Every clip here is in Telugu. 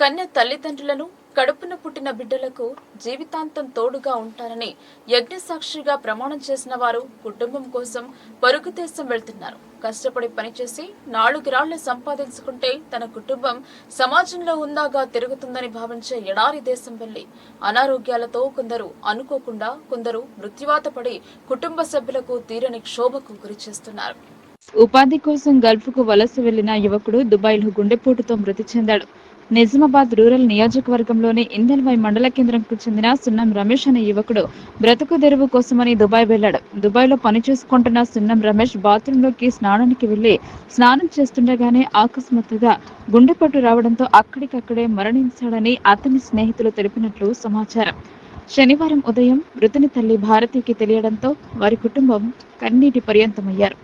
కన్య తల్లిదండ్రులను కడుపున పుట్టిన బిడ్డలకు జీవితాంతం తోడుగా ఉంటారని యజ్ఞసాక్షిగా ప్రమాణం చేసిన వారు కుటుంబం కోసం పొరుగు దేశం వెళ్తున్నారు. కష్టపడి పనిచేసి నాలుగురాళ్ళు సంపాదించుకుంటే తన కుటుంబం సమాజంలో ఉందాగా తిరుగుతుందని భావించే ఎడారి దేశం వెళ్ళి అనారోగ్యాలతో కొందరు అనుకోకుండా కొందరు మృత్యువాత పడి కుటుంబ సభ్యులకు తీరని క్షోభకు గురి చేస్తున్నారు. ఉపాధి కోసం గల్ఫ్కు వలస వెళ్ళిన యువకుడు దుబాయ్లో గుండెపోటుతో మృతి చెందాడు. నిజామాబాద్ రూరల్ నియోజకవర్గంలోని ఇందల్వై మండల కేంద్రంకు చెందిన సున్నం రమేష్ అనే యువకుడు బ్రతుకు తెరువు కోసమని దుబాయ్ వెళ్ళాడు దుబాయ్లో పని చేసుకుంటున్న సున్నం రమేష్ బాత్రూంలోకి స్నానానికి వెళ్ళి స్నానం చేస్తుండగానే ఆకస్మాత్తుగా గుండెపట్టు రావడంతో అక్కడికక్కడే మరణించాడని అతని స్నేహితులు తెలిపినట్లు సమాచారం. శనివారం ఉదయం మృతుని తల్లి భారతికి తెలియడంతో వారి కుటుంబం కన్నీటి పర్యంతమయ్యారు.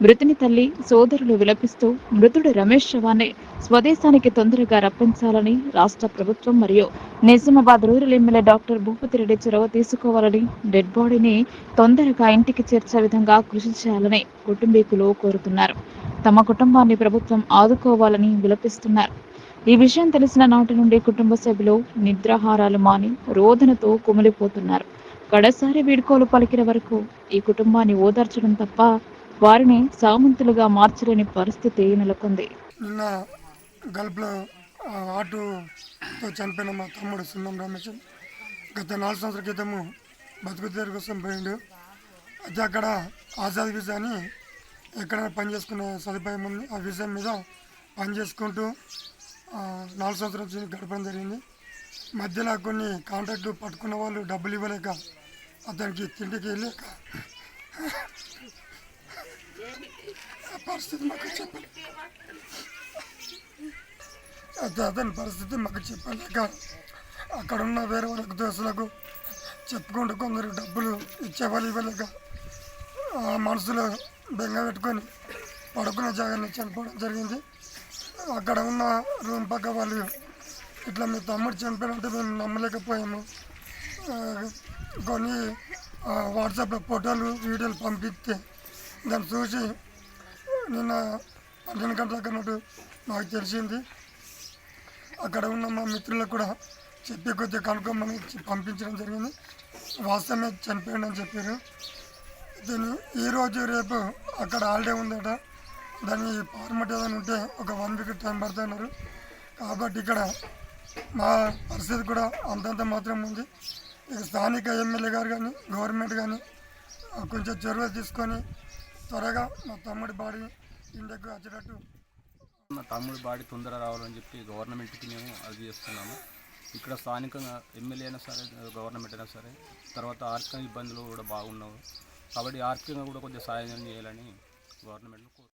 మృతుని తల్లి సోదరులు విలపిస్తూ మృతుడు రమేష్ శవాన్ని స్వదేశానికి తొందరగా రప్పించాలని రాష్ట్ర ప్రభుత్వం మరియు Nizamabad rural MLA doctor Bhupathi Reddy చొరవ తీసుకోవాలని డెడ్ బాడీని తొందరగా ఇంటికి చేర్చే విధంగా కృషి చేయాలని కుటుంబీకులు కోరుతున్నారు. తమ కుటుంబాన్ని ప్రభుత్వం ఆదుకోవాలని విలపిస్తున్నారు. ఈ విషయం తెలిసిన నాటి నుండి కుటుంబ సభ్యులు నిద్రాహారాలు మాని రోదనతో కుమిలిపోతున్నారు. కడసారి వీడ్కోలు పలికిన వరకు ఈ కుటుంబాన్ని ఓదార్చడం తప్ప వారిని సామంతులుగా మార్చలేని పరిస్థితి నెలకొంది. నిన్న గల్ఫ్లో ఆటోతో చనిపోయిన మా తమ్ముడు సున్నం రమేష్ గత నాలుగు సంవత్సరాల క్రితము బతుకుతారు కోసం పోయిండు. అయితే అక్కడ ఆజాద్ వీసా అని ఎక్కడైనా పని చేసుకునే సదుపాయం ఉంది. ఆ విజయం మీద పని చేసుకుంటూ నాలుగు సంవత్సరాల నుంచి గడపడం జరిగింది. మధ్యలో కొన్ని కాంట్రాక్టు పట్టుకున్న వాళ్ళు డబ్బులు ఇవ్వలేక అతనికి తిండికి వెళ్ళాక పరిస్థితి మాకు చెప్పాలి అయితే అతని పరిస్థితి మాకు చెప్పలేక అక్కడ ఉన్న వేరే వాళ్ళకు దోస్తులకు చెప్పుకుంటూ కొందరు డబ్బులు ఇచ్చేవాళ్ళు ఇవ్వలేక ఆ మనసులో బెంగ పెట్టుకొని పడుకునే జాగాన్ని చనిపోవడం జరిగింది అక్కడ ఉన్న రూమ్ పక్క వాళ్ళు ఇట్లా మీ తమ్ముడు చనిపోయినంటే మేము నమ్మలేకపోయాము కొన్ని ఆ, వాట్సాప్లో ఫోటోలు వీడియోలు పంపిస్తే దాన్ని చూసి నిన్న పన్నెండు గంటలకు అన్నట్టు మాకు తెలిసింది. అక్కడ ఉన్న మా మిత్రులకు కూడా చెప్పి కొద్దిగా కనుక్కోమని పంపించడం జరిగింది. వాస్తవమే చనిపోయాడు అని చెప్పారు. దీన్ని ఈరోజు రేపు అక్కడ హాలిడే ఉందట. దాన్ని ఫార్మట్ ఏదైనా ఉంటే ఒక వన్ వీక్ టైం పడుతున్నారు కాబట్టి ఇక్కడ మా పరిస్థితి కూడా అంతంత మాత్రం ఉంది. ఇక స్థానిక ఎమ్మెల్యే గారు కానీ గవర్నమెంట్ కానీ కొంచెం చొరవ తీసుకొని త్వరగా మా తమ్ముడి బాడీ ఇండియాకు వచ్చేటట్టు. మా తమ్ముడు బాడీ తొందర రావాలని చెప్పి గవర్నమెంట్కి మేము అది చేస్తున్నాము. ఇక్కడ స్థానికంగా ఎమ్మెల్యే అయినా సరే గవర్నమెంట్ అయినా సరే తర్వాత ఆర్థిక ఇబ్బందులు కూడా బాగున్నావు. కాబట్టి ఆర్థికంగా కూడా కొద్దిగా సాయం చేయాలని గవర్నమెంట్ను కోరు